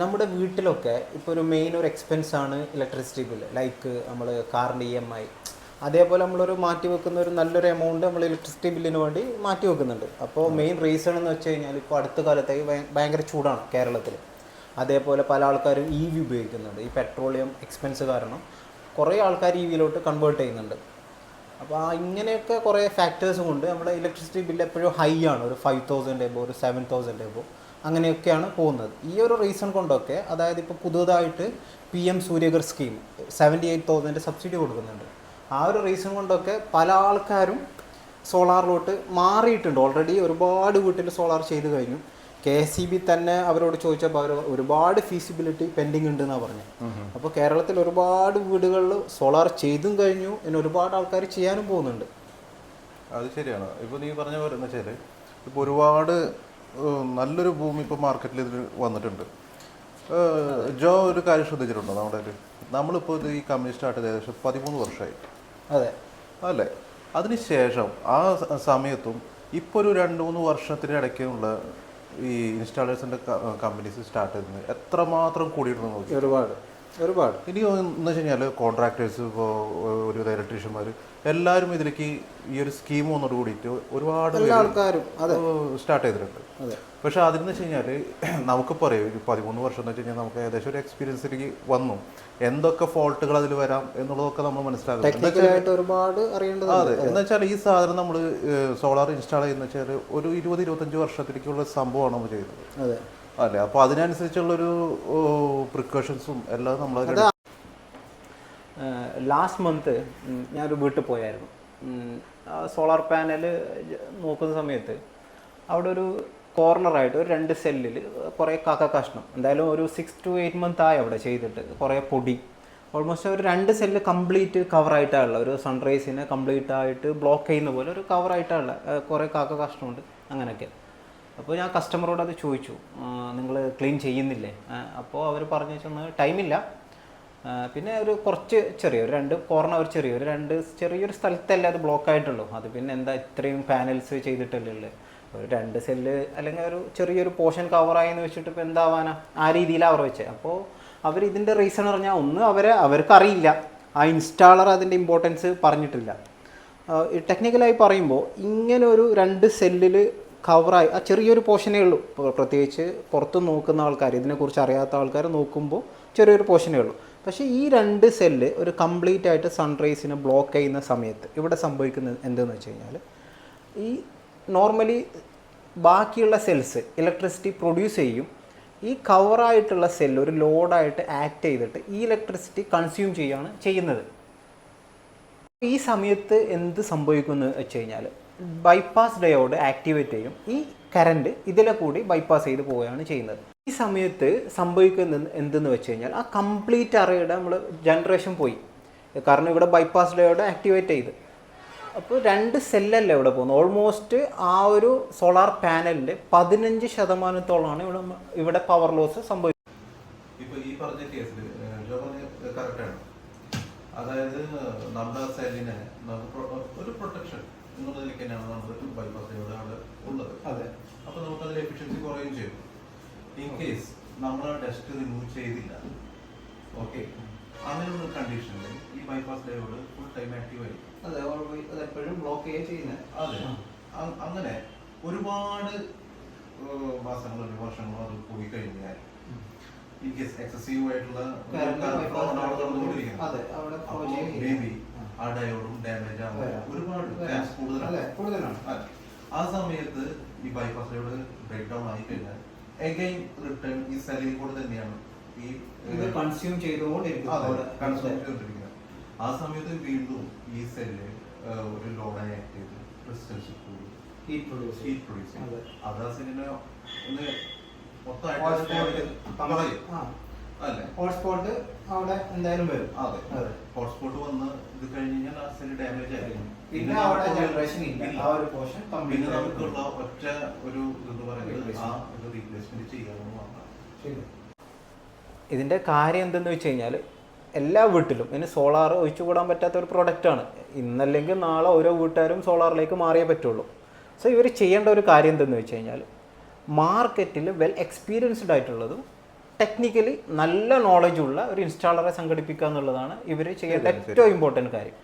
നമ്മുടെ വീട്ടിലൊക്കെ ഇപ്പോൾ ഒരു മെയിൻ ഒരു എക്സ്പെൻസ് ആണ് ഇലക്ട്രിസിറ്റി ബില്ല് ലൈക്ക് നമ്മൾ കാറിന്റെ ഇ എം ഐ അതേപോലെ നമ്മളൊരു മാറ്റി വെക്കുന്ന ഒരു നല്ലൊരു എമൗണ്ട് നമ്മൾ ഇലക്ട്രിസിറ്റി ബില്ലിന് വേണ്ടി മാറ്റി വെക്കുന്നുണ്ട്. അപ്പോൾ മെയിൻ റീസൺ എന്ന് വെച്ച് കഴിഞ്ഞാൽ ഇപ്പോൾ അടുത്ത കാലത്തേക്ക് ഭയങ്കര ചൂടാണ് കേരളത്തിൽ അതേപോലെ പല ആൾക്കാരും ഇ വി ഉപയോഗിക്കുന്നുണ്ട്. ഈ പെട്രോളിയം എക്സ്പെൻസ് കാരണം കുറേ ആൾക്കാർ ഇ വിയിലോട്ട് കൺവേർട്ട് ചെയ്യുന്നുണ്ട്. അപ്പോൾ ആ ഇങ്ങനെയൊക്കെ കുറേ ഫാക്ടേഴ്സ് കൊണ്ട് നമ്മുടെ ഇലക്ട്രിസിറ്റി ബില്ല് എപ്പോഴും ഹൈ ആണ്. ഒരു ഫൈവ് തൗസൻഡ് എബോ ഒരു സെവൻ തൗസൻഡ് എബോ. അങ്ങനെയൊക്കെയാണ് പോകുന്നത്. ഈ ഒരു റീസൺ കൊണ്ടൊക്കെ അതായത് ഇപ്പോൾ പുതുതായിട്ട് P M Suryaghar scheme seventy eight thousand subsidy കൊടുക്കുന്നുണ്ട്. ആ ഒരു റീസൺ കൊണ്ടൊക്കെ പല ആൾക്കാരും സോളാറിലോട്ട് മാറിയിട്ടുണ്ട്. ഓൾറെഡി ഒരുപാട് വീട്ടിൽ സോളാർ ചെയ്ത് കഴിഞ്ഞു. കെ എസ് ഇ ബി തന്നെ അവരോട് ചോദിച്ചപ്പോൾ അവർ ഒരുപാട് ഫീസിബിലിറ്റി പെൻഡിങ് ഉണ്ട് എന്നാണ് പറഞ്ഞത് അപ്പോൾ കേരളത്തിൽ ഒരുപാട് വീടുകളിൽ സോളാർ ചെയ്തും കഴിഞ്ഞു ഇനി ഒരുപാട് ആൾക്കാർ ചെയ്യാനും പോകുന്നുണ്ട്. അത് ശരിയാണ്. ഇപ്പോൾ നീ പറഞ്ഞ പോലെ എന്ന് വെച്ചാൽ ഇപ്പോൾ ഒരുപാട് നല്ലൊരു ഭൂമി ഇപ്പോൾ മാർക്കറ്റിൽ ഇതിൽ വന്നിട്ടുണ്ട്. ജോ ഒരു കാര്യം ശ്രദ്ധിച്ചിട്ടുണ്ടോ നമ്മുടെ ഒരു നമ്മളിപ്പോൾ ഇത് ഈ കമ്പനി സ്റ്റാർട്ട് ചെയ്ത് ഏകദേശം പതിമൂന്ന് വർഷമായി. അതെ. അല്ലേ? അതിനുശേഷം ആ സമയത്തും ഇപ്പോൾ ഒരു രണ്ട് മൂന്ന് വർഷത്തിനിടയ്ക്കുള്ള ഈ ഇൻസ്റ്റാളേഴ്സിന്റെ കമ്പനീസ് സ്റ്റാർട്ട് ചെയ്യുന്നത് എത്രമാത്രം കൂടിയിട്ടുണ്ടെന്ന് നോക്കി ഒരുപാട്. ഒരുപാട്. ഇനി എന്ന് വെച്ച് കഴിഞ്ഞാൽ കോൺട്രാക്ടേഴ്സ് ഇപ്പോൾ ഒരു ഇലക്ട്രീഷ്യന്മാർ എല്ലാവരും ഇതിലേക്ക് ഈ ഒരു സ്കീം വന്നോട് കൂടിയിട്ട് ഒരുപാട് ആൾക്കാരും അതെ. സ്റ്റാർട്ട് ചെയ്തിട്ടുണ്ട്. പക്ഷെ അതിനെന്ന് വെച്ച് കഴിഞ്ഞാൽ നമുക്ക് പറയും ഒരു പതിമൂന്ന് വർഷം എന്ന് വെച്ച് കഴിഞ്ഞാൽ നമുക്ക് ഏകദേശം ഒരു എക്സ്പീരിയൻസിലേക്ക് വന്നു. എന്തൊക്കെ ഫോൾട്ടുകൾ അതിൽ വരാം എന്നുള്ളതൊക്കെ നമ്മൾ മനസ്സിലാക്കുന്നത് ഒരുപാട് അതെ. എന്ന് വെച്ചാൽ ഈ സാധനം നമ്മൾ സോളാർ ഇൻസ്റ്റാൾ ചെയ്യുന്ന വെച്ചാൽ ഒരു ഇരുപത് ഇരുപത്തഞ്ച് വർഷത്തിലേക്കുള്ള സംഭവമാണ് നമ്മൾ ചെയ്യുന്നത്. അല്ലേ? അപ്പോൾ അതിനനുസരിച്ചുള്ളൊരു പ്രിക്കോഷൻസും എല്ലാം നമ്മൾ ലാസ്റ്റ് മന്ത് ഞാനൊരു വീട്ടിൽ പോയായിരുന്നു. സോളാർ പാനൽ നോക്കുന്ന സമയത്ത് അവിടെ ഒരു കോർണറായിട്ട് ഒരു രണ്ട് സെല്ലിൽ കുറേ കാക്ക കഷ്ണം. എന്തായാലും ഒരു സിക്സ് ടു എയ്റ്റ് മന്ത് ആയി അവിടെ ചെയ്തിട്ട് കുറേ പൊടി. ഓൾമോസ്റ്റ് ഒരു രണ്ട് സെല്ല് കംപ്ലീറ്റ് കവറായിട്ടാണുള്ള ഒരു സൺറൈസിനെ കംപ്ലീറ്റ് ആയിട്ട് ബ്ലോക്ക് ചെയ്യുന്ന പോലെ ഒരു കവറായിട്ടാണുള്ള കുറേ കാക്ക കഷ്ണമുണ്ട്. അങ്ങനെയൊക്കെ. അപ്പോൾ ഞാൻ കസ്റ്റമറോട് അത് ചോദിച്ചു. നിങ്ങൾ ക്ലീൻ ചെയ്യുന്നില്ലേ? അപ്പോൾ അവർ പറഞ്ഞു വെച്ചാൽ ടൈമില്ല. പിന്നെ ഒരു കുറച്ച് ചെറിയ ഒരു രണ്ട് കോർണർ ഒരു ചെറിയ ഒരു രണ്ട് ചെറിയൊരു സ്ഥലത്തല്ലേ അത് ബ്ലോക്ക് ആയിട്ടുള്ളൂ. അത് പിന്നെ എന്താ ഇത്രയും പാനൽസ് ചെയ്തിട്ടല്ലേ ഉള്ളത് ഒരു രണ്ട് സെല്ല് അല്ലെങ്കിൽ ഒരു ചെറിയൊരു പോർഷൻ കവറായി എന്ന് വെച്ചിട്ട് ഇപ്പോൾ എന്താവാനാ? ആ രീതിയിലാണ് അവർ വെച്ചത് അപ്പോൾ അവർ ഇതിന്റെ റീസൺ പറഞ്ഞാൽ ഒന്ന് അവരെ അവർക്കറിയില്ല. ആ ഇൻസ്റ്റാളർ അതിന്റെ ഇമ്പോർട്ടൻസ് പറഞ്ഞിട്ടില്ല. ടെക്നിക്കലായി പറയുമ്പോൾ ഇങ്ങനെ ഒരു രണ്ട് സെല്ലിൽ കവറായി ആ ചെറിയൊരു പോർഷനേ ഉള്ളൂ. പ്രത്യേകിച്ച് പുറത്ത് നോക്കുന്ന ആൾക്കാർ ഇതിനെക്കുറിച്ച് അറിയാത്ത ആൾക്കാർ നോക്കുമ്പോൾ ചെറിയൊരു പോർഷനേ ഉള്ളൂ. പക്ഷേ ഈ രണ്ട് സെല്ല് ഒരു കംപ്ലീറ്റ് ആയിട്ട് സൺറൈസിനെ ബ്ലോക്ക് ചെയ്യുന്ന സമയത്ത് ഇവിടെ സംഭവിക്കുന്നത് എന്തെന്ന് വെച്ച് കഴിഞ്ഞാൽ ഈ നോർമലി ബാക്കിയുള്ള സെൽസ് ഇലക്ട്രിസിറ്റി പ്രൊഡ്യൂസ് ചെയ്യും. ഈ കവറായിട്ടുള്ള സെല്ല് ഒരു ലോഡായിട്ട് ആക്ട് ചെയ്തിട്ട് ഈ ഇലക്ട്രിസിറ്റി കൺസ്യൂം ചെയ്യുകയാണ് ചെയ്യുന്നത്. ഈ സമയത്ത് എന്ത് സംഭവിക്കുമെന്ന് വെച്ച് കഴിഞ്ഞാൽ ബൈപ്പാസ് ഡയോഡ് ആക്ടിവേറ്റ് ചെയ്യും. ഈ കറണ്ട് ഇതിലെ കൂടി ബൈപ്പാസ് ചെയ്ത് പോവുകയാണ് ചെയ്യുന്നത്. ഈ സമയത്ത് സംഭവിക്കുന്നത് എന്തെന്ന് വെച്ച് കഴിഞ്ഞാൽ ആ കംപ്ലീറ്റ് അറയുടെ നമ്മൾ ജനറേഷൻ പോയി. കാരണം ഇവിടെ ബൈപ്പാസ് ഡയോഡ് ആക്ടിവേറ്റ് ചെയ്ത്. അപ്പോൾ രണ്ട് സെല്ലല്ല ഇവിടെ പോകുന്നത്? ഓൾമോസ്റ്റ് ആ ഒരു സോളാർ പാനലിന്റെ പതിനഞ്ച് ശതമാനത്തോളമാണ് ഇവിടെ ഇവിടെ പവർ ലോസ് സംഭവിക്കുന്നത് അതായത് നമ്മുടെ സെല്ലിന് നമുക്ക് ഒരു പ്രൊട്ടക്ഷൻ എന്നുള്ളതിലേക്ക് തന്നെയാണ് നമ്മൾ ബൈപ്പാസ് ഇവിടെ അവിടെ ഉള്ളത്. അതെ. അപ്പൊ നമുക്ക് അതിൽ എഫിഷ്യൻസി കുറയുകയും ചെയ്യും ഇൻ കേസ് നമ്മൾ ആ ടെസ്റ്റ് റിമൂവ് ചെയ്തില്ല. ഓക്കെ. അങ്ങനെയുള്ള കണ്ടീഷനിൽ ഈ bypass diode full time active ആയിരിക്കും. എപ്പോഴും അതെപ്പോഴും ബ്ലോക്ക് ചെയ്യുക ചെയ്യുന്നത് അതെ. അങ്ങനെ ഒരുപാട് മാസങ്ങൾ വർഷങ്ങളോ അത് പോയി കഴിഞ്ഞാൽ ഇൻ കേസ് എക്സസീവ് ആയിട്ടുള്ള അതെ, അവിടെ ആ ഡയോഡും ഡാമേജ് ആവും. ഒരുപാട്. ചാൻസ് കൂടുതലാണ്. ആ സമയത്ത് ഈ ബൈപ്പാസ് ഡയോഡ് ബ്രേക്ക് ഡൗൺ ആയി കഴിഞ്ഞാൽ എഗൈൻ റിട്ടേൺ ഈ സെല്ലിൽ കൂടെ തന്നെയാണ് ഈ കൺസ്യൂം ചെയ്തുകൊണ്ടിരിക്കുന്നത്. ആ സമയത്ത് വീണ്ടും ഈ സെല്ല് ഒരു ലോഡായി ആക്ട് ചെയ്ത് റെസിസ്റ്റൻസ് കൂടും ഹീറ്റ് പ്രൊഡ്യൂസ് അത്. ആ സെല്ലിനെ ഒന്ന് Hotspot മൊത്തമായിട്ട് കളയും ആ, അല്ലേ ഹോട്ട്സ്പോട്ട് അവിടെ എന്തായാലും വരും. അതെ. അതെ. ഹോട്ട്സ്പോട്ട് വന്ന് ഇത് കഴിഞ്ഞ് കഴിഞ്ഞാൽ ആ സെല്ല് ഡാമേജ് ആയിരിക്കും. പിന്നെ അവിടെ ജനറേഷൻ ഇല്ല. ആ ഒരു പോർഷൻ കംപ്ലീറ്റ് നമുക്കുള്ള ഒറ്റ ഒരു ഇത് പറയുന്നത് ആ ഇത് റീപ്ലേസ്മെന്റ് ചെയ്യാമെന്ന് മാത്രം. ഇതിന്റെ കാര്യം എന്തെന്ന് വെച്ച് കഴിഞ്ഞാൽ എല്ലാ വീട്ടിലും ഇനി സോളാർ ഒഴിച്ചുകൂടാൻ പറ്റാത്ത ഒരു പ്രൊഡക്റ്റാണ് ഇന്നല്ലെങ്കിൽ നാളെ ഓരോ വീട്ടുകാരും സോളാറിലേക്ക് മാറിയേ പറ്റുള്ളൂ. സോ ഇവർ ചെയ്യേണ്ട ഒരു കാര്യം എന്തെന്ന് വെച്ച് കഴിഞ്ഞാൽ മാർക്കറ്റിൽ വെൽ എക്സ്പീരിയൻസ്ഡ് ആയിട്ടുള്ളതും ടെക്നിക്കലി നല്ല നോളജുള്ള ഒരു ഇൻസ്റ്റാളറെ സംഘടിപ്പിക്കുക എന്നുള്ളതാണ് ഇവർ ചെയ്യേണ്ട ഏറ്റവും ഇമ്പോർട്ടന്റ് കാര്യം.